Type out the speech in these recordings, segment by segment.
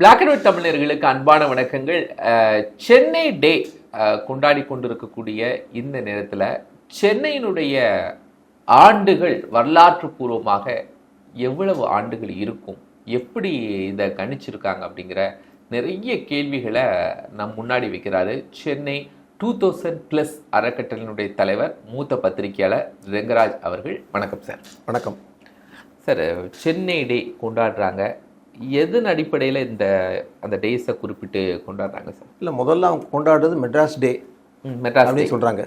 Black and white தமிழர்களுக்கு அன்பான வணக்கங்கள். சென்னை டே கொண்டாடி கொண்டிருக்கக்கூடிய இந்த நேரத்தில் சென்னையினுடைய ஆண்டுகள் வரலாற்று பூர்வமாக எவ்வளவு ஆண்டுகள் இருக்கும்? எப்படி இதை கணிச்சிருக்காங்க அப்படிங்கிற நிறைய கேள்விகளை நம் முன்னாடி வைக்கிறாரு. சென்னை டூ தௌசண்ட் ப்ளஸ் அறக்கட்டளையினுடைய தலைவர் மூத்த பத்திரிகையாளர் ரெங்கராஜ் அவர்கள். வணக்கம் சார். வணக்கம். சார் சென்னை டே கொண்டாடுறாங்க. எதன் அடிப்படையில் இந்த அந்த டேஸை குறிப்பிட்டு கொண்டாடுறாங்க சார்? இல்லை முதல்ல அவங்க கொண்டாடுறது மெட்ராஸ் டே மெட்ராஸ் அப்படின்னு சொல்கிறாங்க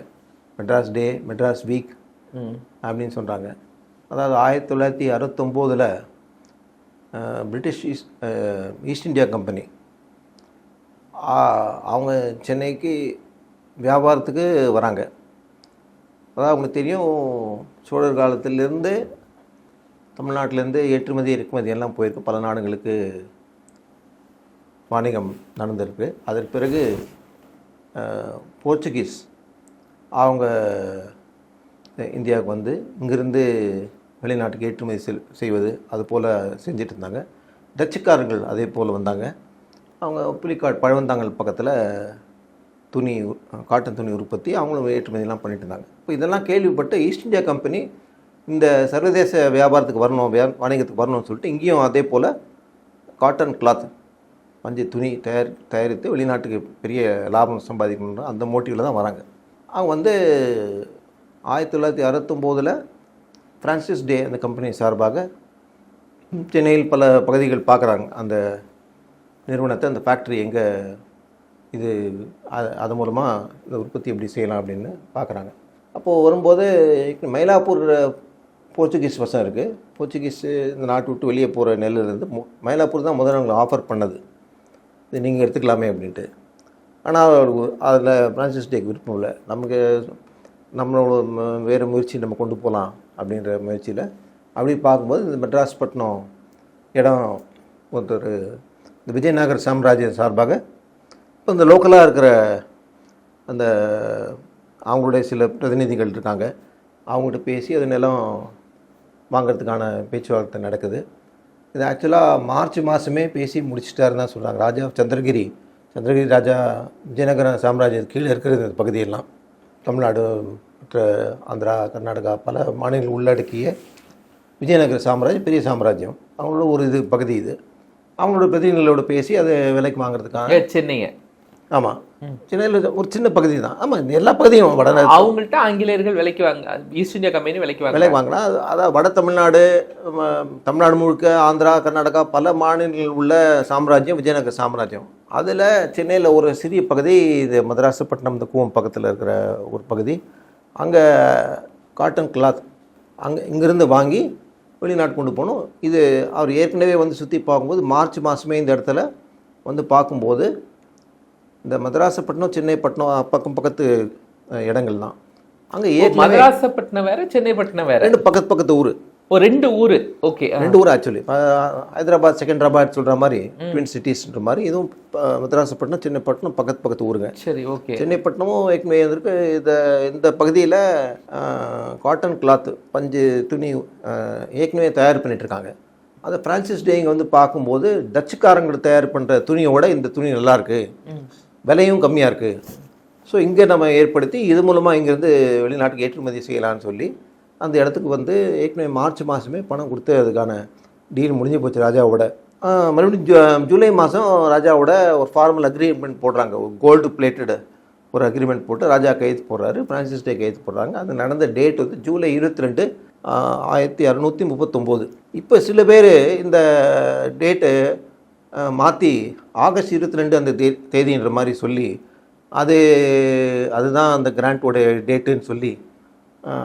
மெட்ராஸ் டே மெட்ராஸ் வீக் அப்படின்னு சொல்கிறாங்க அதாவது ஆயிரத்தி தொள்ளாயிரத்தி அறுபத்தொம்போதில் British East East India Company அவங்க சென்னைக்கு வியாபாரத்துக்கு வராங்க. அதாவது அவங்களுக்கு தெரியும் சோழர் காலத்திலேருந்து தமிழ்நாட்டிலேருந்து ஏற்றுமதி இறக்குமதி எல்லாம் போயிருக்கு. பல நாடுகளுக்கு வாணிகம் நடந்திருக்கு. அதற்கு பிறகு போர்ச்சுகீஸ் அவங்க இந்தியாவுக்கு வந்து இங்கிருந்து வெளிநாட்டுக்கு ஏற்றுமதி செய்வது அது போல் செஞ்சுட்டு இருந்தாங்க டச்சுக்காரர்கள் அதே போல் வந்தாங்க. அவங்க புலிக்காட் பழவந்தாங்கல் பக்கத்தில் துணி காட்டன் துணி உற்பத்தி அவங்களும் ஏற்றுமதியெல்லாம் பண்ணிட்டு இருந்தாங்க இப்போ இதெல்லாம் கேள்விப்பட்டு ஈஸ்ட் இந்தியா கம்பெனி இந்த சர்வதேச வியாபாரத்துக்கு வரணும் வியா வணிகத்துக்கு வரணும்னு சொல்லிட்டு இங்கேயும் அதே போல் காட்டன் கிளாத் பஞ்சு துணி தயார் தயாரித்து வெளிநாட்டுக்கு பெரிய லாபம் சம்பாதிக்கணுன்ற அந்த மோட்டிவில் தான் வராங்க. அவங்க வந்து ஆயிரத்தி தொள்ளாயிரத்தி அறுபத்தொம்போதில் ஃப்ரான்சிஸ் டே அந்த கம்பெனி சார்பாக சென்னையில் பல பகுதிகள் பார்க்குறாங்க. அந்த நிறுவனத்தை அந்த ஃபேக்ட்ரி எங்கே இது அது- அது மூலமாக இந்த உற்பத்தி எப்படி செய்யலாம் அப்படின்னு பார்க்குறாங்க. அப்போது வரும்போது மயிலாப்பூர் போர்ச்சுகீஸ் வசம் இருக்குது போர்ச்சுகீஸு இந்த நாட்டு விட்டு வெளியே போகிற நெல்லிருந்து மயிலாப்பூர் தான் முதல்ல அவங்களை ஆஃபர் பண்ணது. இது நீங்கள் எடுத்துக்கலாமே அப்படின்ட்டு. ஆனால் அதில் பிரான்சிஸ் டேக்கு விருப்பம் இல்லை. நமக்கு நம்மளோட வேறு முயற்சி நம்ம கொண்டு போகலாம் அப்படின்ற முயற்சியில் அப்படி பார்க்கும்போது இந்த மெட்ராஸ் பட்டினம் இடம் ஒருத்தர் இந்த விஜயநகர் சாம்ராஜ்யம் சார்பாக இப்போ இந்த லோக்கலாக இருக்கிற அந்த அவங்களுடைய சில பிரதிநிதிகள் இருக்காங்க. அவங்கள்ட்ட பேசி அது நிலம் வாங்குறதுக்கான பேச்சுவார்த்தை நடக்குது. இது ஆக்சுவலாக மார்ச் மாதமே பேசி முடிச்சிட்டாருன்னு தான் சொல்கிறாங்க ராஜா சந்திரகிரி சந்திரகிரி ராஜா விஜயநகர சாம்ராஜ்யம் கீழே இருக்கிறது இந்த பகுதியெல்லாம். தமிழ்நாடு மற்ற ஆந்திரா கர்நாடகா பல மாநிலங்கள் உள்ளடக்கிய விஜயநகர சாம்ராஜ்யம் பெரிய சாம்ராஜ்யம். அவங்களோட ஒரு இது பகுதி இது. அவங்களோட பிரதிநிதிகளோட பேசி அதை விலைக்கு வாங்குறதுக்கான ஏ, சென்னைங்க ஆமாம் சென்னையில் ஒரு சின்ன பகுதி தான். ஆமாம் எல்லா பகுதியும் வட அவங்கள்ட்ட ஆங்கிலேயர்கள் விலைக்கு வாங்க ஈஸ்ட் இந்தியா கம்பெனி விலைக்கு வாங்க விலைக்கு வாங்கினா அது- அதாவது வட தமிழ்நாடு தமிழ்நாடு முழுக்க ஆந்திரா கர்நாடகா பல மாநிலங்கள் உள்ள சாம்ராஜ்யம் விஜயநகர சாம்ராஜ்யம். அதில் சென்னையில் ஒரு சிறிய பகுதி இது மதராசப்பட்டினம் இந்த கூவம் பக்கத்தில் இருக்கிற ஒரு பகுதி. அங்கே காட்டன் கிளாத் அங்கே இங்கேருந்து வாங்கி வெளிநாட்டு கொண்டு போகணும். இது அவர் ஏற்கனவே வந்து சுற்றி பார்க்கும்போது மார்ச் மாதமே இந்த இடத்துல வந்து பார்க்கும்போது இந்த மதராசப்பட்டினம் சென்னைப்பட்டினம் பக்கம் பக்கத்து இடங்கள் தான். அங்கே ஏற்கனவே மதராசப்பட்டினம் வேற சென்னைப்பட்டினம் வேற? ரெண்டு பக்கத்து பக்கத்து ஊர். ஒரு ரெண்டு ஊரு. ஓகே ரெண்டு ஊர் ஆக்சுவலி ஹைதராபாத் செகண்டராபாத் சொல்கிற மாதிரி ட்வின் சிட்டிஸ்ன்ற மாதிரி இதுவும் மதராசப்பட்டினம் சென்னைப்பட்டினம் பக்கத்து பக்கத்து ஊருங்க. சரி ஓகே. சென்னைப்பட்டினமும் ஏற்கனவே இருந்திருக்கு இந்த இந்த பகுதியில் காட்டன் கிளாத் பஞ்சு துணி ஏற்கனவே தயார் பண்ணிட்டு இருக்காங்க அதை ஃப்ரான்சிஸ் டே இங்கே வந்து பார்க்கும்போது டச்சுக்காரங்க தயார் பண்ணுற துணியோட இந்த துணி நல்லா இருக்கு விலையும் கம்மியாக இருக்குது ஸோ இங்கே நம்ம ஏற்படுத்தி இது மூலமாக இங்கேருந்து வெளிநாட்டுக்கு ஏற்றுமதி செய்யலாம்னு சொல்லி அந்த இடத்துக்கு வந்து ஏற்கனவே மார்ச் மாதமே பணம் கொடுத்து அதுக்கான டீல் முடிஞ்சு போச்சு ராஜாவோட. மறுபடியும் ஜூ ஜூலை மாதம் ராஜாவோட ஒரு ஃபார்மல் அக்ரிமெண்ட் போடுறாங்க. ஒரு கோல்டு பிளேட்டடு ஒரு அக்ரிமெண்ட் போட்டு ராஜா கையெழுத்து போடுறாரு ஃப்ரான்சிஸ் டே கையெழுத்து போடுறாங்க. அது நடந்த டேட் வந்து ஜூலை இருபத்தி ரெண்டு ஆயிரத்தி அறநூற்றி முப்பத்தொம்போது. இப்போ சில பேர் இந்த டேட்டு மாற்றி ஆகஸ்ட் இருபத்தி ரெண்டு அந்த தே தேதின்ற மாதிரி சொல்லி அது அதுதான் அந்த கிராண்ட்டோடைய டேட்டுன்னு சொல்லி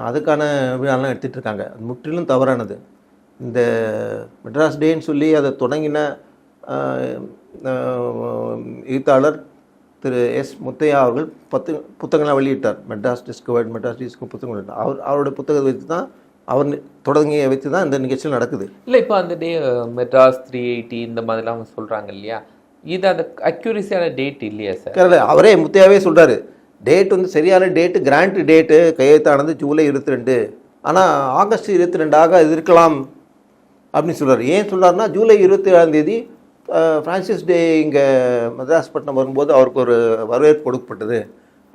அதுக்கான விழாலாம் எடுத்துகிட்டு இருக்காங்க அது முற்றிலும் தவறானது. இந்த மெட்ராஸ் டேன்னு சொல்லி அதை தொடங்கின எழுத்தாளர் திரு எஸ் முத்தையா அவர்கள் பத்து புத்தகங்களாக வெளியிட்டார். மெட்ராஸ் டிஸ்கவர்ட் மெட்ராஸ் டிஸ்கோ புத்தகம் அவர் அவருடைய புத்தகத்தை வச்சு தான் அவர் தொடங்கிய வைத்து தான் இந்த நிகழ்ச்சியில் நடக்குது. இல்ல இப்போ அந்த டே மெட்ராஸ் த்ரீ எயிட்டி இந்த மாதிரிலாம் அவங்க சொல்றாங்க இல்லையா? இது அந்த அக்யூரஸியான டேட் இல்லையா சார் அவரே முத்தையாவே சொல்றாரு. டேட் வந்து சரியான டேட்டு கிராண்ட் டேட்டு கையெழுத்தானது ஜூலை இருபத்தி ரெண்டு. ஆனால் ஆகஸ்ட் இருபத்தி ரெண்டாக இது இருக்கலாம் அப்படின்னு சொல்றாரு. ஏன் சொல்றாருன்னா ஜூலை இருபத்தி ஏழாம் தேதி அஹ், பிரான்சிஸ் டே இங்கே மദ്രാஸ்பட்டினம் வரும்போது அவருக்கு ஒரு வரவேற்பு கொடுக்கப்பட்டது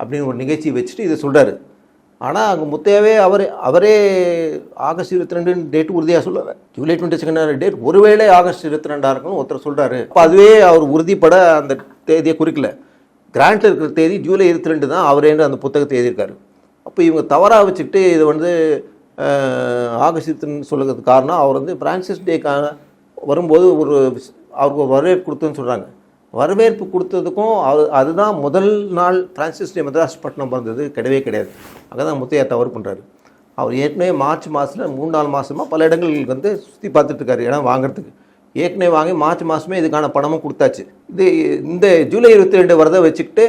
அப்படின்னு ஒரு நிகழ்ச்சி வச்சுட்டு இதை சொல்கிறாரு ஆனால் அங்கே முத்தையாவே அவரே அவரே ஆகஸ்ட் இருபத்தி ரெண்டுன்னு டேட் உறுதியாக சொல்லலை ஜூலை டுவெண்ட்டி செகண்ட் டேட் ஒருவேளை ஆகஸ்ட் இருபத்தி ரெண்டாக இருக்குன்னு ஒருத்தர் சொல்கிறாரு அப்போ அதுவே அவர் உறுதிப்பட அந்த தேதியை குறிக்கல. கிராண்டில் இருக்கிற தேதி ஜூலை இருபத்தி ரெண்டு தான் அவரே அந்த புத்தகத்தை எழுதியிருக்காரு. அப்போ இவங்க தவறாக வச்சுக்கிட்டு இது வந்து அஹ், ஆகஸ்ட் சொல்லுறதுக்கு காரணம் அவர் வந்து பிரான்சிஸ் டேக்கான வரும்போது ஒரு அவருக்கு ஒரு வரவேற்பு கொடுத்துன்னு சொல்கிறாங்க வரவேற்பு கொடுத்ததுக்கும் அது அதுதான் முதல் நாள் பிரான்சிஸ் டே மദ്രാஸ்பட்டினம் பிறந்தது கிடையவே கிடையாது. அங்கே தான் முத்தையா தவறு பண்ணுறாரு அவர் ஏற்கனவே மார்ச் மாதத்தில் மூணு நாலு மாதமாக பல இடங்களுக்கு வந்து சுற்றி பார்த்துட்ருக்காரு இடம் வாங்குறதுக்கு. ஏற்கனவே வாங்கி மார்ச் மாதமே இதுக்கான பணமும் கொடுத்தாச்சு. இது இந்த ஜூலை இருபத்தி ரெண்டு வரதை வச்சுக்கிட்டு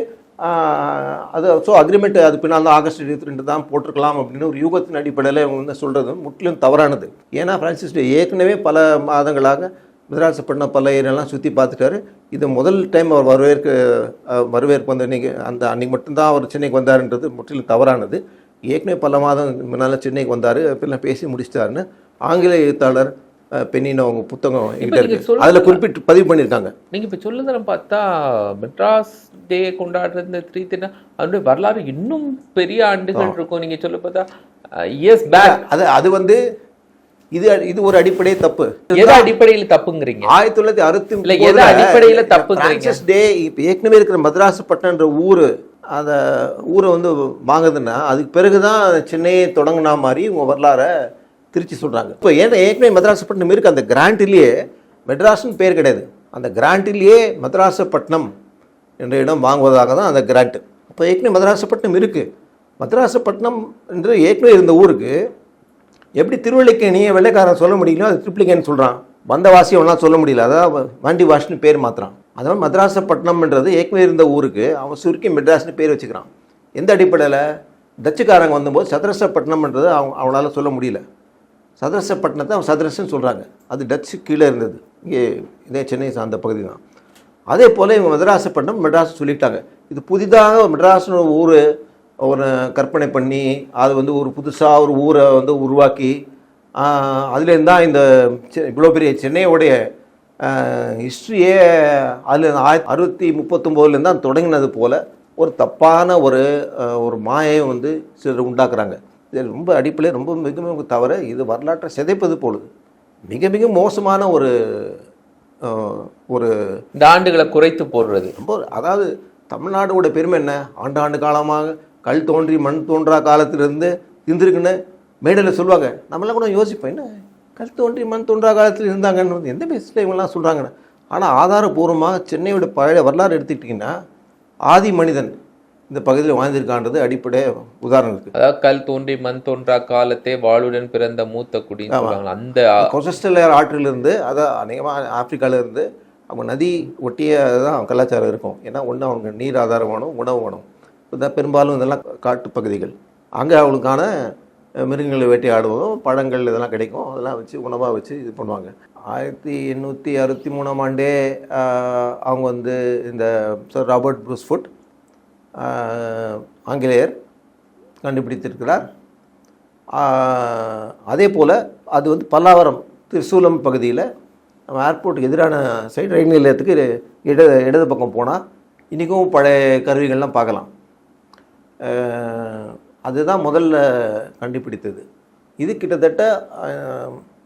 அது ஸோ அக்ரிமெண்ட் அது பின்னால் தான் ஆகஸ்ட் இருபத்தி ரெண்டு தான் போட்டிருக்கலாம் அப்படின்னு ஒரு யூகத்தின் அடிப்படையில் இவங்க வந்து சொல்கிறது முற்றிலும் தவறானது. ஏன்னா பிரான்சிஸ் டே ஏற்கனவே பல மாதங்களாக மெட்ராஸப்பட்டினம் பல ஏரியெல்லாம் சுற்றி பார்த்துட்டாரு. இது முதல் டைம் அவர் வரவேற்க வரவேற்பு வந்து இன்னைக்கு அந்த அன்னைக்கு மட்டும்தான் அவர் சென்னைக்கு வந்தாருன்றது முற்றிலும் தவறானது. ஏற்கனவே பல மாதம் முன்னால் சென்னைக்கு வந்தார். பின்ன பேசி முடிச்சிட்டாருன்னு ஆங்கில எழுத்தாளர் அஹ், பெண்ணின்னு அவங்க புத்தகம் இருக்கு. சொல்றது- அதில் குறிப்பிட்டு பதிவு பண்ணியிருக்காங்க. நீங்க இப்ப சொல்லுதரம் பார்த்தா மெட்ராஸ் டே கொண்டாடுற இந்த த்ரீ தின அதனுடைய வரலாறு இன்னும் பெரிய ஆண்டுகள் இருக்கும். நீங்க சொல்ல பார்த்தா இயர்ஸ் பேக் அது அது வந்து இது இது ஒரு அடிப்படை தப்பு. எதோ அடிப்படையில் தப்புங்கிறீங்க? ஆயிரத்தி தொள்ளாயிரத்தி அறுபத்தி இல்லை அடிப்படையில் தப்புங்கிறீங்க? டே இப்போ ஏற்கனவே இருக்கிற மதராசுப்பட்டினன்ற ஊர் அந்த ஊரை வந்து வாங்குதுன்னா அதுக்கு பிறகு தான் சென்னையை தொடங்கினா மாதிரி உங்கள் வரலாறை திருச்சி சொல்கிறாங்க இப்போ ஏன்னா ஏற்கனவே மதராசுப்பட்டினம் இருக்குது அந்த கிராண்டிலேயே மெட்ராஸ்னு பேர் கிடையாது. அந்த கிராண்டிலேயே மதராசப்பட்டினம் என்ற இடம் வாங்குவதாக தான் அந்த கிராண்ட். இப்போ ஏற்கனவே மதராசப்பட்டினம் இருக்குது மதராசப்பட்டினம் என்று ஏற்கனவே இருந்த ஊருக்கு எப்படி திருவள்ளிக்கேணியை வெள்ளைக்காரன் சொல்ல முடியலையோ அது திருப்பளிக்கேன்னு சொல்கிறான் வந்த வாசி ஒன்றா சொல்ல முடியல. அதாவது வாண்டி வாஷ்னு பேர் மாத்திரான் அதாவது மத்ராசப்பட்டினம்ன்றது ஏற்கனவே இருந்த ஊருக்கு அவன் சுருக்கி மெட்ராஸ்னு பேர் வச்சுக்கிறான். எந்த அடிப்படையில்? டச்சுக்காரங்க வந்தபோது சதரசப்பட்டினம்ன்றது அவங்க அவனால் சொல்ல முடியல. சதரசப்பட்டினத்தை அவன் சதரசன்னு சொல்கிறாங்க அது டச்சு கீழே இருந்தது. இங்கே இதே சென்னை சார்ந்த பகுதி தான் அதே போல் இவங்க மெட்ராசப்பட்டினம் மெட்ராஸ் சொல்லிட்டாங்க. இது புதிதாக மெட்ராஸ்னு ஊர் ஒரு கற்பனை பண்ணி அது வந்து ஒரு புதுசாக ஒரு ஊரை வந்து உருவாக்கி அதுலேருந்து தான் இந்த இவ்வளோ பெரிய சென்னையோடைய ஹிஸ்ட்ரியே அதில் ஆயிரத்தி அறுபத்தி முப்பத்தொம்போதுலேருந்து தான் தொடங்கினது போல் ஒரு தப்பான ஒரு ஒரு மாயை வந்து சிலர் உண்டாக்குறாங்க. இது ரொம்ப அடிப்படையில் ரொம்ப மிக மிக தவறு. இது வரலாற்றை சிதைப்பது போலுது மிக மிக மோசமான ஒரு ஒரு இந்த ஆண்டுகளை குறைத்து போடுறது. ரொம்ப அதாவது தமிழ்நாடோட பெருமை என்ன? ஆண்டாண்டு காலமாக கல் தோன்றி மண் தோன்றா காலத்திலிருந்து இருந்திருக்குன்னு மேடையில் சொல்லுவாங்க. நம்மளாம் கூட யோசிப்போம் என்ன? கல் தோன்றி மண் தோன்றா காலத்தில் இருந்தாங்கன்னு வந்து எந்த பேசில் இவங்கெல்லாம் சொல்கிறாங்கன்னு ஆனால் ஆதாரபூர்வமாக சென்னையோட பழைய வரலாறு எடுத்துக்கிட்டிங்கன்னா ஆதி மனிதன் இந்த பகுதியில் வாழ்ந்திருக்கான்றது அடிப்படை உதாரணம் இருக்குது அதாவது கல் தோன்றி மண் தோன்றா காலத்தே வாளுடன் பிறந்த மூத்த குடின்னு சொல்றாங்க அந்த கொசஸ்டலர் ஆற்றிலிருந்து அதான் அநேகமாக ஆப்பிரிக்கால இருந்து அவங்க நதி ஒட்டிய தான் கலாச்சாரம் இருக்கும். ஏன்னா ஒன்று அவங்க நீர் ஆதாரம் வேணும் உணவு வேணும். இந்த பெரும்பாலும் இதெல்லாம் காட்டு பகுதிகள். அங்கே அவங்களுக்கான மிருகங்களை வேட்டையாடுவோம் பழங்கள் இதெல்லாம் கிடைக்கும். அதெல்லாம் வச்சு உணவாக வச்சு இது பண்ணுவாங்க. ஆயிரத்தி எண்ணூற்றி அறுபத்தி மூணாம் ஆண்டே அவங்க வந்து இந்த சார் ராபர்ட் ப்ரூஸ்ஃபுட் ஆங்கிலேயர் கண்டுபிடித்திருக்கிறார். அதே போல் அது வந்து பல்லாவரம் திருசூலம் பகுதியில் நம்ம ஏர்போர்ட்டுக்கு எதிரான சைடு ரயில் நிலையத்துக்கு இட இடது பக்கம் போனால் இன்றைக்கும் பழைய கருவிகள்லாம் பார்க்கலாம். அதுதான் முதல்ல கண்டுபிடித்தது. இது கிட்டத்தட்ட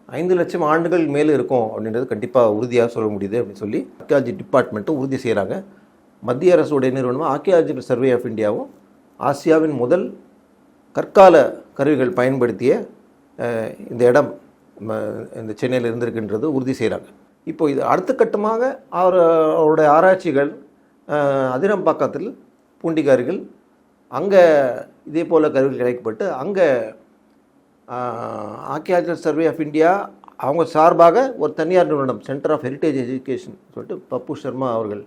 ஐந்து லட்சம் ஆண்டுகள் மேலே இருக்கும் அப்படின்றது கண்டிப்பாக உறுதியாக சொல்ல முடியுது அப்படின்னு சொல்லி ஆர்கியாலஜி டிபார்ட்மெண்ட்டும் உறுதி செய்கிறாங்க மத்திய அரசுடைய நிறுவனமாக ஆர்கியாலஜிக்கல் சர்வே ஆஃப் இந்தியாவும் ஆசியாவின் முதல் கற்கால கருவிகள் பயன்படுத்திய இந்த இடம் இந்த சென்னையில் இருந்திருக்குன்றது உறுதி செய்கிறாங்க இப்போ இது அடுத்த கட்டமாக அவர் அவருடைய ஆராய்ச்சிகள் அதிரம்பாக்கத்தில் பூண்டிகாரிகள் அங்கே இதே போல் கருவிகள் கிடைக்கப்பட்டு அங்கே ஆர்கியாலஜிக்கல் சர்வே ஆஃப் இந்தியா அவங்க சார்பாக ஒரு தனியார் நிறுவனம் சென்டர் ஆஃப் ஹெரிட்டேஜ் எஜுகேஷன் சொல்லிட்டு பப்பு சர்மா அவர்கள்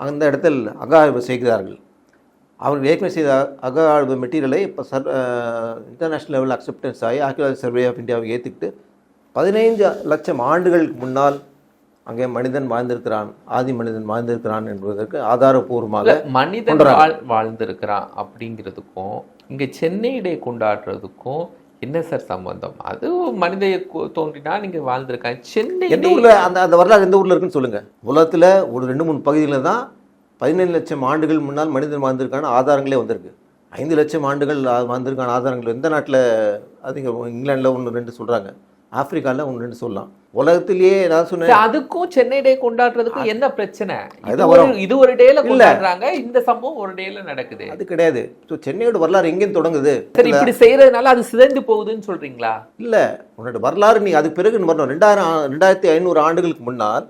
அந்த இடத்தில் அக ஆய்வு செய்கிறார்கள். அவர்கள் ஏற்கனவே செய்த அக ஆய்வு மெட்டீரியலை இப்போ சர் இன்டர்நேஷ்னல் லெவல் அக்செப்டன்ஸ் ஆகி ஆர்கியாலஜி சர்வே ஆஃப் இந்தியாவை ஏற்றுக்கிட்டு பதினைந்து லட்சம் ஆண்டுகளுக்கு முன்னால் அங்கே மனிதன் வாழ்ந்திருக்கிறான் ஆதி மனிதன் வாழ்ந்திருக்கிறான் என்பதற்கு ஆதாரபூர்வமாக மனிதன் வாழ்ந்திருக்கிறான் அப்படிங்கிறதுக்கும் இங்க சென்னை டே கொண்டாடுறதுக்கும் என்ன சார் சம்பந்தம்? அது மனித தோன்றினா நீங்க வாழ்ந்திருக்காங்க சென்னை எந்த ஊர்ல அந்த அந்த வரலாறு எந்த ஊர்ல இருக்குன்னு சொல்லுங்க. உலகத்துல ஒரு ரெண்டு மூணு பகுதிகளில் தான் பதினேழு லட்சம் ஆண்டுகள் முன்னால் மனிதன் வாழ்ந்திருக்கான ஆதாரங்களே வந்திருக்கு. ஐந்து லட்சம் ஆண்டுகள் வாழ்ந்திருக்கான ஆதாரங்கள் எந்த நாட்டில் அது இங்க இங்கிலாந்துல ஒன்று ரெண்டு சொல்றாங்க. ஆப்பிரிக்கால ஒன்று ரெண்டு சொல்லலாம். உலகத்திலேயே நான் சொன்னேன் அதுக்கும் சென்னை டே கொண்டாடுறதுக்கும் என்ன பிரச்சனை? இது ஒரு டேல கொண்டாடுறாங்க இந்த சம்பவம் ஒரு டேல நடக்குது. அது கிடையாது. ஸோ சென்னையோட வரலாறு எங்கேயும் தொடங்குது. சரி இப்படி செய்யறதுனால அது சிதைந்து போகுதுன்னு சொல்றீங்களா? இல்ல. உன்னோட வரலாறு நீ அதுக்கு பிறகு வரணும். ரெண்டாயிரம் ரெண்டாயிரத்தி ஐநூறு ஆண்டுகளுக்கு முன்னால்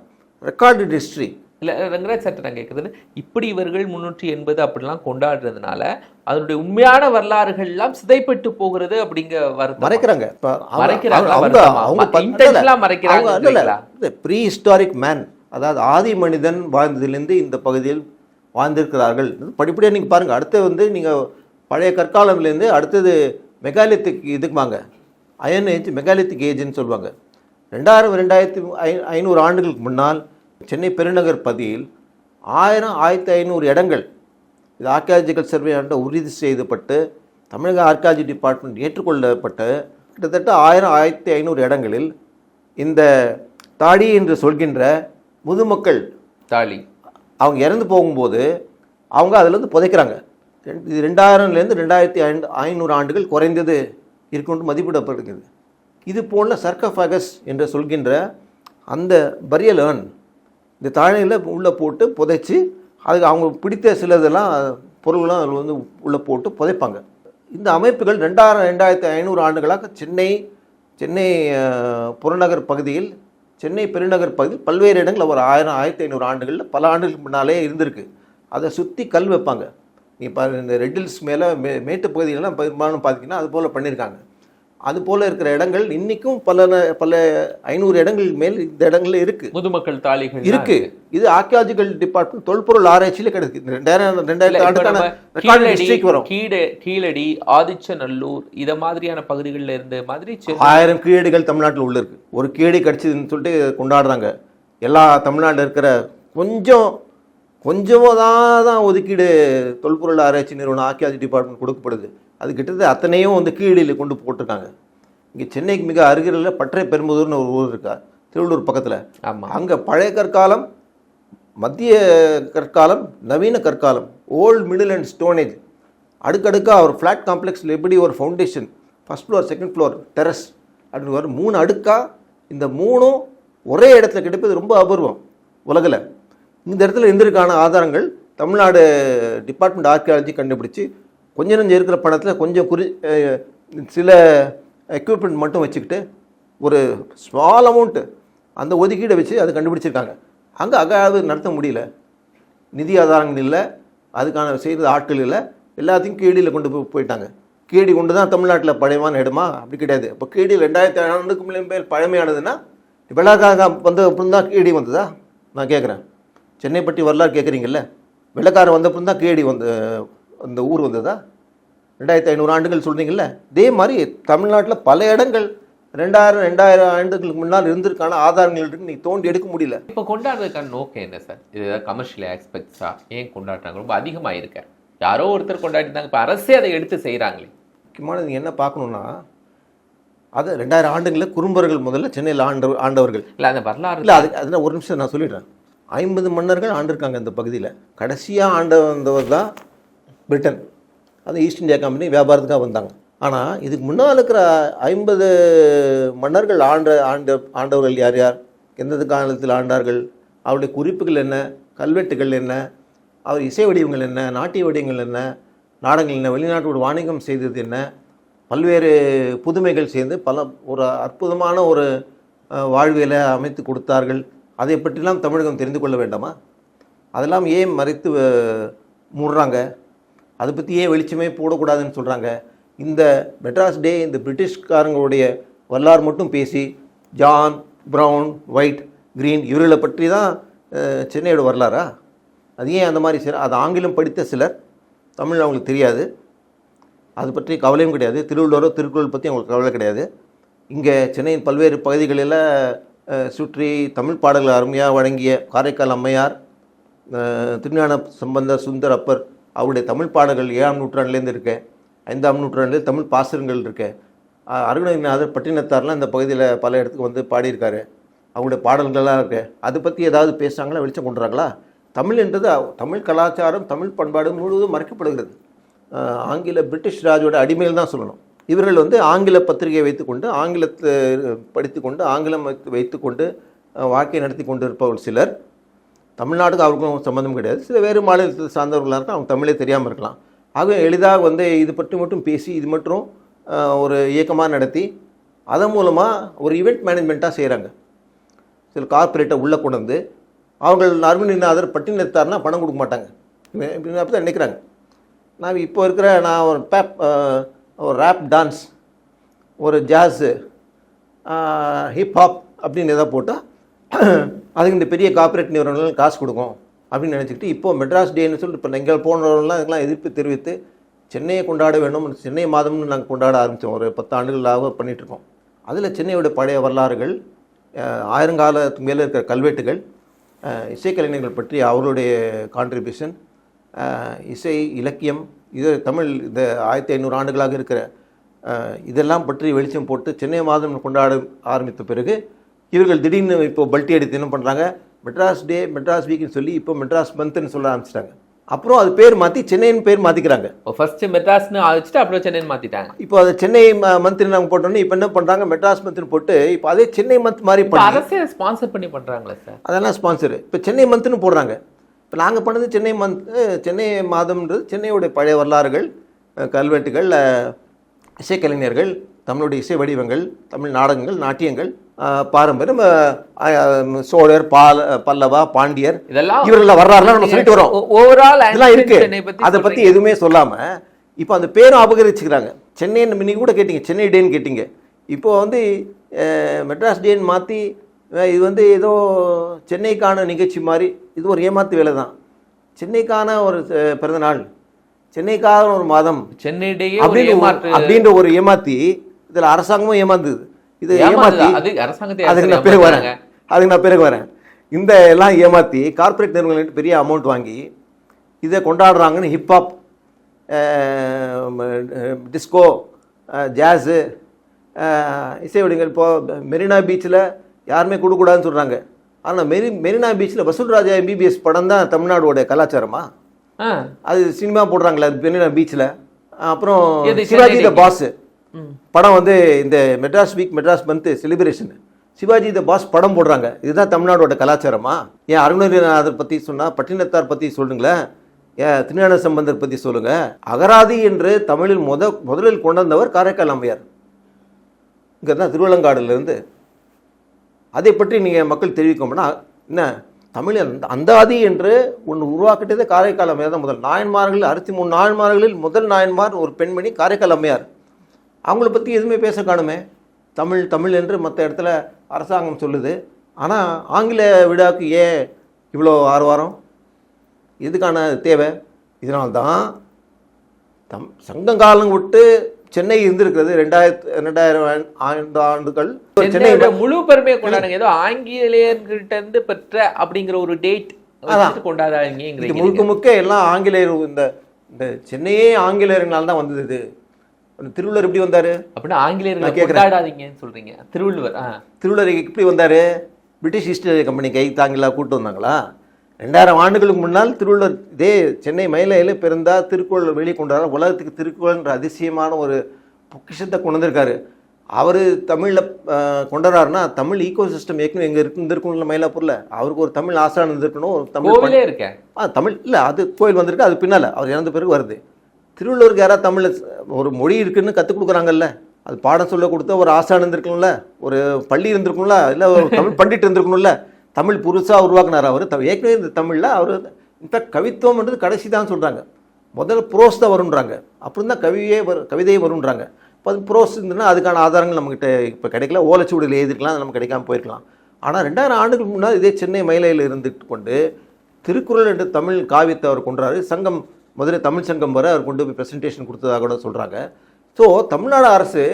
ரெக்கார்டு ஹிஸ்ட்ரி இல்ல ரங்கராஜ் சட்டை நான் கேட்குறது இப்படி இவர்கள் முன்னூற்றி எண்பது அப்படிலாம் கொண்டாடுறதுனால அதனுடைய உண்மையான வரலாறுகள் எல்லாம் சிதைப்பட்டு போகிறது அப்படிங்க மறைக்கிறாங்க. இப்ப அவ- மறைக்கிறாங்களா? அவங்க வருத்தமா? அவங்க ம- intentional ஆ மறைக்கிறாங்கன்றீங்களா? ப்ரீ ஹிஸ்டாரிக் மேன் அதாவது ஆதி மனிதன் வாழ்ந்ததிலிருந்து இந்த பகுதியில் வாழ்ந்திருக்கிறார்கள். இது படிப்படியா நீங்க பாருங்க. அடுத்து வந்து நீங்க பழைய கற்காலம்லேருந்து அடுத்தது மெகாலித்திக் இதுக்கு வாங்க அயன் ஏஜ் மெகாலித்திக் ஏஜ்னு சொல்லுவாங்க. ரெண்டாயிரம் ரெண்டாயிரத்தி ஐ ஐநூறு ஆண்டுகளுக்கு முன்னால் சென்னை பெருநகர் பகுதியில் ஆயிரம் ஆயிரத்தி ஐநூறு இடங்கள் இது ஆர்கியாலஜிக்கல் சர்வே ஆண்ட உறுதி செய்யப்பட்டு தமிழக ஆர்கியாலஜி டிபார்ட்மெண்ட் ஏற்றுக்கொள்ளப்பட்ட கிட்டத்தட்ட ஆயிரம் ஆயிரத்தி ஐநூறு இடங்களில் இந்த தாடி என்று சொல்கின்ற முதுமக்கள் தாலி. அவங்க இறந்து போகும்போது அவங்க அதில் இருந்து புதைக்கிறாங்க இது ரெண்டாயிரம்லேருந்து ரெண்டாயிரத்தி ஐந்து ஐநூறு ஆண்டுகள் குறைந்தது இருக்குன்னு மதிப்பிடப்படுகிறது. இது போல சர்க்கஃபகஸ் என்று சொல்கின்ற அந்த பரியல் ஏர்ன் இந்த தாழையில் உள்ளே போட்டு புதைச்சி அதுக்கு அவங்க பிடித்த சிலதெல்லாம் பொருள்கள்லாம் அதில் வந்து உள்ளே போட்டு புதைப்பாங்க. இந்த அமைப்புகள் ரெண்டாயிரம் ரெண்டாயிரத்தி ஐநூறு ஆண்டுகளாக சென்னை சென்னை புறநகர் பகுதியில் சென்னை பெருநகர் பகுதியில் பல்வேறு இடங்கள் ஒரு ஆயிரம் ஆயிரத்தி ஐநூறு ஆண்டுகளில் பல ஆண்டுகளுக்கு முன்னாலே இருந்திருக்கு. அதை சுற்றி கல் வைப்பாங்க. நீ பாரு இந்த ரெட்டில்ஸ் மேலே மே மேட்டு பகுதிகளெலாம் பெரும்பாலும் பார்த்தீங்கன்னா அது போல் பண்ணியிருக்காங்க அது போல் இருக்கிற இடங்கள் இன்றைக்கும் பல பல ஐநூறு இடங்கள் மேல் இந்த இடங்கள்ல இருக்குது முதுமக்கள் தாலிகள் இருக்கு. இது ஆர்கியாலஜிக்கல் டிபார்ட்மெண்ட் தொல்பொருள் ஆராய்ச்சியில கிடைக்குது ரெண்டாயிரம் ரெண்டாயிரத்தி ஆண்டுக்கான வரும். கீழே கீழடி ஆதிச்சநல்லூர் இத மாதிரியான பகுதிகளில் இருந்த மாதிரி ஆயிரம் கீழடிகள் தமிழ்நாட்டில் உள்ள இருக்கு. ஒரு கீழடி கடிச்சதுன்னு சொல்லிட்டு கொண்டாடுறாங்க. எல்லா தமிழ்நாட்டில் இருக்கிற கொஞ்சம் கொஞ்சமாக தான் தான் ஒதுக்கீடு தொல்பொருள் ஆராய்ச்சி நிறுவனம் ஆர்கியாலஜி டிபார்ட்மெண்ட் கொடுக்கப்படுது. அது கிட்டத்தட்ட அத்தனையும் வந்து கீழடியில் கொண்டு போட்டிருக்காங்க. இங்கே சென்னைக்கு மிக அருகில் பற்றை பெரும்புதூர்னு ஒரு ஊர் இருக்கா? திருவள்ளூர் பக்கத்தில். ஆமா. அங்கே பழைய கற்காலம் மத்திய கற்காலம் நவீன கற்காலம் old middle and stone age அடுக்கடுக்காக ஒரு ஃப்ளாட் காம்ப்ளெக்ஸில் எப்படி ஒரு foundation first floor second floor terrace அப்படின்னு வரும் மூணு அடுக்காக இந்த மூணும் ஒரே இடத்துல கிடைப்பது ரொம்ப அபூர்வம் உலகில். இந்த இடத்துல இருந்திருக்கான ஆதாரங்கள் தமிழ்நாடு டிபார்ட்மெண்ட் ஆர்கியாலஜி கண்டுபிடிச்சி கொஞ்சம் நஞ்சம் இருக்கிற பணத்தில் கொஞ்சம் குறி சில எக்யூப்மெண்ட் மட்டும் வச்சுக்கிட்டு ஒரு ஸ்மால் அமௌண்ட்டு அந்த ஒதுக்கீடை வச்சு அது கண்டுபிடிச்சிருக்காங்க. அங்கே அகாது நடத்த முடியல. நிதி ஆதாரங்கள் இல்லை. அதுக்கான செய்கிற ஆட்கள் இல்லை. எல்லாத்தையும் கேடியில் கொண்டு போய் போயிட்டாங்க. கேடி கொண்டு தான் தமிழ்நாட்டில் பழையமான இடமா? அப்படி கிடையாது. இப்போ கேடி ரெண்டாயிரத்தி ஆண்டுக்கு மேல் பழமையானதுன்னா வெள்ளாக்காக வந்த அப்புறம் தான் கேடி வந்ததா? நான் கேட்குறேன் சென்னை பற்றி வரலாறு கேட்குறீங்கல்ல? வெள்ளக்காரன் வந்த அப்புறம் தான் கீடி வந்த அந்த ஊர் வந்ததா? ரெண்டாயிரத்தி ஐநூறு ஆண்டுகள் சொல்றீங்கல்ல? இதே மாதிரி தமிழ்நாட்டில் பல இடங்கள் ரெண்டாயிரம் ரெண்டாயிரம் ஆண்டுகளுக்கு முன்னால் இருந்திருக்கான ஆதாரங்கள் இருக்கு. நீ தோண்டி எடுக்க முடியல. இப்ப கொண்டாடுறதுக்கான நோக்கம் என்ன சார்? இது கமர்ஷியல் ஆஸ்பெக்ட்ஸா ஏன் கொண்டாடுறாங்க? ரொம்ப அதிகமா இருக்க. யாரோ ஒருத்தர் கொண்டாடிட்டாங்க இப்ப அரசே அதை எடுத்து செய்றாங்களே. முக்கியமானது நீ என்ன பார்க்கணுன்னா அது ரெண்டாயிரம் ஆண்டுகளில் குறும்பர்கள் முதல்ல சென்னையில் ஆண்ட ஆண்டவர்கள். இல்ல அந்த வரலாறு இல்லை அது அதில் ஒரு நிமிஷம் நான் சொல்லிடுறேன். ஐம்பது மன்னர்கள் ஆண்டிருக்காங்க இந்த பகுதியில். கடைசியாக ஆண்ட வந்தவர் தான் பிரிட்டன். அது ஈஸ்ட் இந்தியா கம்பெனி வியாபாரத்துக்காக வந்தாங்க. ஆனால் இதுக்கு முன்னால் இருக்கிற ஐம்பது மன்னர்கள் ஆண்ட ஆண்ட ஆண்டவர்கள் யார் யார்? எந்தெந்த காலத்தில் ஆண்டார்கள்? அவருடைய குறிப்புகள் என்ன? கல்வெட்டுகள் என்ன? அவர் இசை வடிவங்கள் என்ன? நாட்டிய வடிவங்கள் என்ன? நாடகங்கள் என்ன? வெளிநாட்டோட வாணிகம் செய்தது என்ன? பல்வேறு புதுமைகள் சேர்ந்து பல ஒரு அற்புதமான ஒரு வாழ்வியலை அமைத்து கொடுத்தார்கள். அதை பற்றிலாம் தமிழகம் தெரிந்து கொள்ள வேண்டாமா? அதெல்லாம் ஏன் மறைத்து மூடுறாங்க? அதை பற்றி ஏன் வெளிச்சமே போடக்கூடாதுன்னு சொல்கிறாங்க இந்த மெட்ராஸ் டே இந்த பிரிட்டிஷ்காரங்களுடைய வரலாறு மட்டும் பேசி ஜான் பிரவுன் ஒயிட் கிரீன் இவர்களை பற்றி தான் சென்னையோட வரலாறா? அது ஏன் அந்த மாதிரி சில அது ஆங்கிலம் படித்த சிலர் தமிழ் அவங்களுக்கு தெரியாது. அது பற்றி கவலையும் கிடையாது. திருவள்ளுவரோ திருக்குறள் பற்றி அவங்களுக்கு கவலை கிடையாது. இங்கே சென்னையின் பல்வேறு பகுதிகளில் சுற்றி தமிழ் பாடல்கள் அருமையாக வழங்கிய காரைக்கால் அம்மையார் திருஞான சம்பந்த சுந்தர் அப்பர் அவருடைய தமிழ் பாடல்கள் ஏழாம் நூற்றாண்டுலேருந்து இருக்கேன் ஐந்தாம் நூற்றாண்டில் தமிழ் பாசுரங்கள் இருக்கேன் அருணகிரிநாதர் பட்டினத்தார்லாம் இந்த பகுதியில் பல இடத்துக்கு வந்து பாடியிருக்காரு. அவங்களுடைய பாடல்கள்லாம் இருக்கு. அதை பற்றி ஏதாவது பேசுகிறாங்களா வெளிச்சம் கொண்டுறாங்களா? தமிழ் என்றது தமிழ் கலாச்சாரம் தமிழ் பண்பாடு முழுவதும் மறைக்கப்படுகிறது. ஆங்கில பிரிட்டிஷ் ராஜோட அடிமையில் தான் சொல்லணும். இவர்கள் வந்து ஆங்கில பத்திரிகையை வைத்துக்கொண்டு ஆங்கிலத்தை படித்துக்கொண்டு ஆங்கிலம் வைத்து வைத்துக்கொண்டு வாழ்க்கை நடத்தி கொண்டு இருப்பவர்கள் சிலர். தமிழ்நாட்டுக்கு அவருக்கும் சம்மந்தம் கிடையாது. சில வேறு மாநிலத்தை சார்ந்தவர்களாக இருக்கலாம் அவங்க தமிழே தெரியாமல் இருக்கலாம். ஆகவே எளிதாக வந்து இது பற்றி மட்டும் பேசி இது மட்டும் ஒரு இயக்கமாக நடத்தி அதன் மூலமாக ஒரு ஈவெண்ட் மேனேஜ்மெண்ட்டாக செய்கிறாங்க சில கார்ப்பரேட்டை உள்ளே கொண்டு வந்து அவங்கள் அருமணிநாதர் பட்டினத்தார்னா பணம் கொடுக்க மாட்டாங்க. அப்படி தான் நினைக்கிறாங்க. நான் இப்போ இருக்கிற நான் ஒரு பேப் ஒரு ரேப் டான்ஸ் ஒரு ஜாஸு ஹிப்ஹாப் அப்படின்னு எதாவது போட்டால் அதுக்கு இந்த பெரிய கார்ப்பரேட் நிறுவனங்கள் காசு கொடுக்கும் அப்படின்னு நினச்சிக்கிட்டு இப்போ மெட்ராஸ் டேன்னு சொல்லிட்டு இப்போ எங்கள் போனவர்கள்லாம் இதுக்கெல்லாம் எதிர்ப்பு தெரிவித்து சென்னையை கொண்டாட வேண்டும் சென்னை மாதம்னு நாங்கள் கொண்டாட ஆரம்பித்தோம் ஒரு பத்து ஆண்டுகளாக பண்ணிகிட்ருக்கோம் அதில் சென்னையோட பழைய வரலாறுகள் ஆயிரங்காலத்துக்கு மேலே இருக்கிற கல்வெட்டுகள் இசைக்கலைஞர்கள் பற்றி அவர்களுடைய கான்ட்ரிபியூஷன் இசை இலக்கியம் இது தமிழ் இந்த ஆயிரத்தி ஐநூறு ஆண்டுகளாக இருக்கிற இதெல்லாம் பற்றி வெளிச்சம் போட்டு சென்னை மாதம் கொண்டாட ஆரம்பித்த பிறகு இவர்கள் திடீர்னு இப்போ பல்ட்டி அடித்து என்ன பண்ணுறாங்க மெட்ராஸ் டே மெட்ராஸ் வீக்னு சொல்லி இப்போ மெட்ராஸ் மந்த்னு சொல்ல ஆரம்பிச்சிட்டாங்க. அப்புறம் அது பேர் மாற்றி சென்னைன்னு பேர் மாற்றிக்கிறாங்க ஃபர்ஸ்ட் மெட்ராஸ்னு ஆரம்பிச்சுட்டு அப்புறம் சென்னைன்னு மாத்திட்டாங்க. இப்போ அது சென்னை மந்த்னு நாங்கள் போட்டோன்னே இப்போ என்ன பண்ணுறாங்க மெட்ராஸ் மந்த்னு போட்டு இப்போ அதே சென்னை மந்த் மாதிரி அரசே ஸ்பான்சர் பண்ணி பண்றாங்களா சார். அதெல்லாம் ஸ்பான்சரு இப்போ சென்னை மந்த்னு போடுறாங்க. இப்போ நாங்கள் பண்ணது சென்னை மந்த் சென்னை மாதம்ன்றது சென்னையோடைய பழைய வரலாறுகள் கல்வெட்டுகள் இசைக்கலைஞர்கள் தமிழுடைய இசை வடிவங்கள் தமிழ் நாடகங்கள் நாட்டியங்கள் பாரம்பரியம் சோழர் பால பல்லவா பாண்டியர் இதெல்லாம் இவர்கள வரலாறுலாம் நம்ம சொல்லிட்டு வரோம். ஓவரால் இதெல்லாம் இருக்கு. சென்னை அதை பத்தி எதுவுமே சொல்லாம இப்போ அந்த பேரும் அபகரிச்சுக்கிறாங்க. சென்னைன்னு நீங்க கூட கேட்டீங்க சென்னை டேன்னு கேட்டீங்க. இப்போ வந்து மெட்ராஸ் டேன்னு மாற்றி இது வந்து ஏதோ சென்னைக்கான நிகழ்ச்சி மாதிரி இது ஒரு ஏமாத்து வேலை தான் சென்னைக்கான ஒரு அஹ், பிறந்த நாள் சென்னைக்கான ஒரு மாதம் சென்னை டேயே ஒரு அப்படின்னு அப்படின்ற ஒரு ஏமாத்தி இதுல அரசாங்கமும் ஏமாந்தது. இது? ஏமாத்தி அதுக்கு நான் பிறகு வரேன். அதுக்கு நான் பிறகு வரேன். இந்த எல்லாம் ஏமாற்றி கார்ப்பரேட் நிறுவனங்கள்ட்ட பெரிய அமௌண்ட் வாங்கி இதை கொண்டாடுறாங்கன்னு ஹிப்ஹாப் டிஸ்கோ ஜாஸு இசை வடிவங்கள். இப்போ மெரினா பீச்சில் யாருமே கொடுக்கூடாதுன்னு சொல்கிறாங்க ஆனால் மெரி மெரினா பீச்சில் வசூல் ராஜா எம்பிபிஎஸ் படம் தான் தமிழ்நாடோட கலாச்சாரமா. அது சினிமா போடுறாங்களே அது மெரினா பீச்சில் அப்புறம் சிவாஜி த பாஸ். படம் வந்து இந்த Madras week Madras month celebration Sivaji the boss படம் போடுறாங்க. இதுதான் தமிழ்நாடோட கலாச்சாரமா? ஏன் அருணகிரிநாதர் பற்றி சொன்னா பட்டினத்தார் பற்றி சொல்லுங்களேன். ஏன் திருஞான சம்பந்தர் பற்றி சொல்லுங்க. அகராதி என்று தமிழில் முத முதலில் கொண்டு வந்தவர் காரைக்கால் அம்மையார். இங்கே தான் திருவள்ளங்காடுலேருந்து அதை பற்றி நீங்கள் மக்கள் தெரிவிக்கணும்னா என்ன தமிழ் அந்த அந்தாதி என்று ஒன்று உருவாக்கிட்டதே காரைக்கால் அம்மையார் தான் முதல். நாயன்மார்கள் அறுபத்தி மூணு நாயன்மார்களில் முதல் நாயன்மார் ஒரு பெண்மணி காரைக்கால் அம்மையார். அவங்கள பற்றி எதுவுமே பேச காணுமே. தமிழ் தமிழ் என்று மற்ற இடத்துல அரசாங்கம் சொல்லுது. ஆனால் ஆங்கில விழாவுக்கு ஏன் இவ்வளோ ஆர்வாரம் எதுக்கான தேவை? இதனால்தான் தம் சங்கங்காலம் விட்டு சென்னை இருந்திருக்கிறது. ரெண்டாயிரத்து ரெண்டாயிரம் ஆண்டு ஆண்டுகள். சென்னை முழு பெருமையை கொண்டாடுங்க. ஏதோ ஆங்கிலேயர்கிட்ட இருந்து பெற்ற அப்படிங்கிற ஒரு டேட் அதான். கொண்டாடாதீங்க முழுக்க முழுக்க எல்லாம் ஆங்கிலேயர் இந்த இந்த சென்னையே ஆங்கிலேயர்களால் தான் வந்தது இது. திருவள்ளுவர் எப்படி வந்தார்? அப்படின்னா ஆங்கிலேயர்களை. கொண்டாடாதீங்கன்னு சொல்றீங்க. திருவள்ளுவர். திருவள்ளுவர் எப்படி வந்தார்? பிரிட்டிஷ் ஈஸ்ட் இந்தியா கம்பெனி கை தாங்கிலாம் கூட்டு வந்தாங்களா? ரெண்டாயிரம் ஆண்டுகளுக்கு முன்னால் திருவள்ளுவர் இதே சென்னை மயிலையில் பிறந்தா திருக்குறள் வெளியே கொண்டு வர உலகத்துக்கு திருக்குறள்ன்ற அதிசயமான ஒரு பொக்கிஷத்தை கொண்டு வந்திருக்காரு. அவர் தமிழில் கொண்டாடுறாருன்னா தமிழ் ஈகோ சிஸ்டம் ஏற்கனவே எங்கே இருக்கு இருந்திருக்கும்ல மயிலாப்பூரில்? அவருக்கு ஒரு தமிழ் ஆசான் இருந்திருக்கணும் ஒரு தமிழ் இருக்கேன். ஆ தமிழ் இல்லை அது கோயில் வந்திருக்கு அது பின்னால் அவர் இறந்த பிறகு வருது. திருவள்ளுவருக்கு யாராவது தமிழில் ஒரு மொழி இருக்குன்னு கற்றுக் கொடுக்குறாங்கல்ல? அது பாடம் சொல்ல கொடுத்த ஒரு ஆசான் இருந்திருக்கணும்ல? ஒரு பள்ளி இருந்திருக்கணும்ல? இல்லை ஒரு தமிழ் பண்டிட் இருந்திருக்கணும்ல? தமிழ் புதுசாக உருவாக்குனார் அவர். த- ஏற்கனவே இந்த தமிழில் அவர் இன்ஃபேக்ட் கவித்துவம்ன்றது கடைசி தான் சொல்கிறாங்க முதல்ல புரோஸ் தான் வருன்றாங்க அப்புறம் தான் கவியே வரும் கவிதையே வருன்றாங்க இப்போ அது ப்ரோஸ் இருந்ததுன்னா அதுக்கான ஆதாரங்கள் நம்மகிட்ட இப்போ கிடைக்கல. ஓலைச்சுவடியில் எழுதிருக்கலாம் அது நம்ம கிடைக்காம போயிருக்கலாம். ஆனால் ரெண்டாயிரம் ஆண்டுகளுக்கு முன்னால் இதே சென்னை மயிலையில் இருந்துட்டு கொண்டு திருக்குறள் என்று தமிழ் காவியத்தை அவர் கொண்டாரு சங்கம் மதுரை தமிழ் சங்கம் வரை அவர் கொண்டு போய் ப்ரெசன்டேஷன் கொடுத்ததாக கூட சொல்கிறாங்க ஸோ தமிழ்நாடு அரசு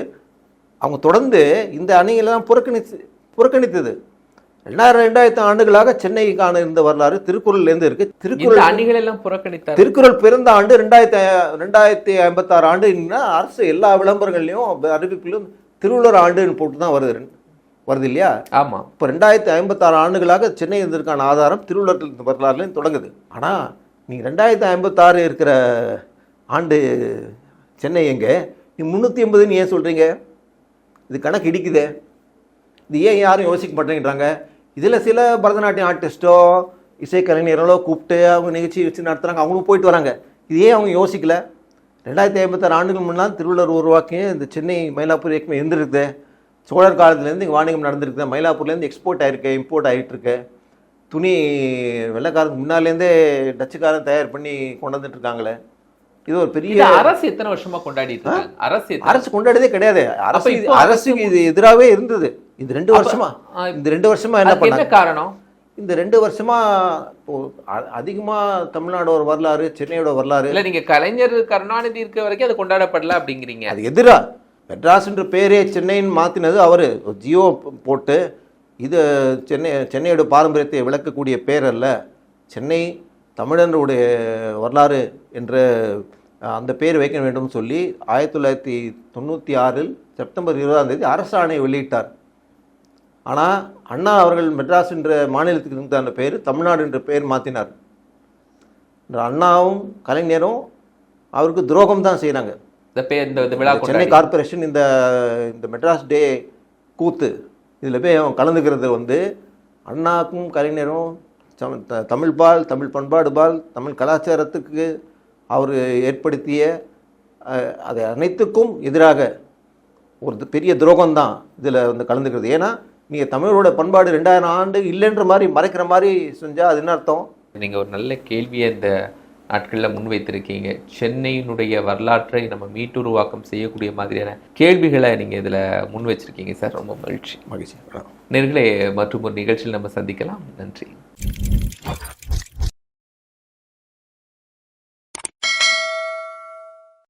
அவங்க தொடர்ந்து இந்த அணியெல்லாம் புறக்கணித்து புறக்கணித்தது. ரெண்டாயிரம் ரெண்டாயிரத்து ஆண்டுகளாக சென்னைக்கான இருந்த வரலாறு திருக்குறள்லேருந்து இருக்கு. திருக்குறள் அணிகள் எல்லாம் புறக்கணித்தார் திருக்குறள் பிறந்த ஆண்டு ரெண்டாயிரத்தி ரெண்டாயிரத்தி ஐம்பத்தாறு ஆண்டுன்னா அரசு எல்லா விளம்பரங்கள்லையும் அறிவிப்பிலும் திருவள்ளுவர் ஆண்டுன்னு போட்டு தான் வருது. வருது இல்லையா? ஆமா. இப்போ ரெண்டாயிரத்தி ஐம்பத்தாறு ஆண்டுகளாக சென்னை இருந்ததற்கான ஆதாரம் திருவள்ளுவர் வரலாறுலேருந்து தொடங்குது. ஆனால் நீங்கள் ரெண்டாயிரத்தி ஐம்பத்தாறு இருக்கிற ஆண்டு சென்னை எங்கே? நீ முந்நூற்றி எண்பதுன்னு ஏன் சொல்கிறீங்க இது கணக்கு இடிக்குதே. இது ஏன் யாரும் யோசிக்க மாட்டேங்கிறாங்க? இதில் சில பரதநாட்டியம் ஆர்டிஸ்ட்டோ இசைக்கலைஞர்களோ கூப்பிட்டு அவங்க நிகழ்ச்சி வச்சு நடத்துகிறாங்க அவங்களும் போயிட்டு வராங்க. இது ஏன் அவங்க யோசிக்கல? ரெண்டாயிரத்தி ஐம்பத்தாறு ஆண்டுகள் முன்னால் திருவள்ளுவர் உருவாக்கிய இந்த சென்னை மயிலாப்பூர் இயக்கம் இருந்திருக்கு. சோழர் காலத்துலேருந்து இங்கே வாணிகம் நடந்திருக்கு. மயிலாப்பூர்லேருந்து எக்ஸ்போர்ட் ஆயிருக்கு இம்போர்ட் ஆகிட்டு இருக்கு துணி வெள்ளைக்காரத்துக்கு முன்னாலேருந்தே டச்சுக்காரன் தயார் பண்ணி கொண்டு வந்துட்டு இருக்காங்களே இது ஒரு பெரிய அரசு எத்தனை வருஷமா கொண்டாடிட்டு அரசு அரசு கொண்டாடியதே கிடையாது. அரசு அரசுக்கு இது எதிராகவே இருந்தது. இந்த ரெண்டு வருஷமா? இந்த ரெண்டு வருஷமா என்ன பண்ணாங்க காரணம்? இந்த ரெண்டு வருஷமா அதிகமா தமிழ்நாடோட வரலாறு சென்னையோட வரலாறு. இல்ல நீங்க கலைஞர் கருணாநிதி இருக்க வரைக்கும் அது கொண்டாடப்படல அப்படிங்கிறீங்க. அது எதிரா? மெட்ராஸ்ன்ற பேரே சென்னைன்னு மாற்றினது அவர். ஜியோ போட்டு இது சென்னை சென்னையோட பாரம்பரியத்தை விளக்கக்கூடிய பேர் அல்ல. சென்னை தமிழனுடைய வரலாறு என்ற அந்த பேர் வைக்க வேண்டும் சொல்லி ஆயிரத்தி தொள்ளாயிரத்தி தொண்ணூற்றி ஆறில் செப்டம்பர் இருபதாம் தேதி அரசாணை வெளியிட்டார். ஆனால் அண்ணா அவர்கள் மெட்ராஸ் என்ற மாநிலத்துக்கு இருந்த அந்த பேர் தமிழ்நாடு என்ற பெயர் மாற்றினார் அண்ணாவும் கலைஞரும் அவருக்கு துரோகம் தான் செய்கிறாங்க சென்னை கொண்டாடி. கார்ப்பரேஷன் இந்த இந்த மெட்ராஸ் டே கூத்து இதில் போய் அவன் கலந்துக்கிறது வந்து அண்ணாக்கும் கலைஞரும் தமிழ் பால் தமிழ் பண்பாடு பால் தமிழ் கலாச்சாரத்துக்கு அவர் ஏற்படுத்திய அது அனைத்துக்கும் எதிராக ஒரு பெரிய துரோகம் தான் இதில் வந்து கலந்துக்கிறது. ஏன்னா நீங்கள் தமிழரோட பண்பாடு ரெண்டாயிரம் ஆண்டு இல்லைன்ற மாதிரி மறைக்கிற மாதிரி செஞ்சால் அது என்ன அர்த்தம்? நீங்க ஒரு நல்ல கேள்வியை இந்த நாட்கள்ல முன்வைத்திருக்கீங்க சென்னையினுடைய வரலாற்றை நம்ம மீட்டுருவாக்கம் செய்யக்கூடிய மாதிரியான கேள்விகளை நீங்க இதுல முன் வச்சிருக்கீங்க சார். ரொம்ப மகிழ்ச்சி. மகிழ்ச்சி. நேர்களே மற்றும் ஒரு நிகழ்ச்சியில் நம்ம சந்திக்கலாம். நன்றி.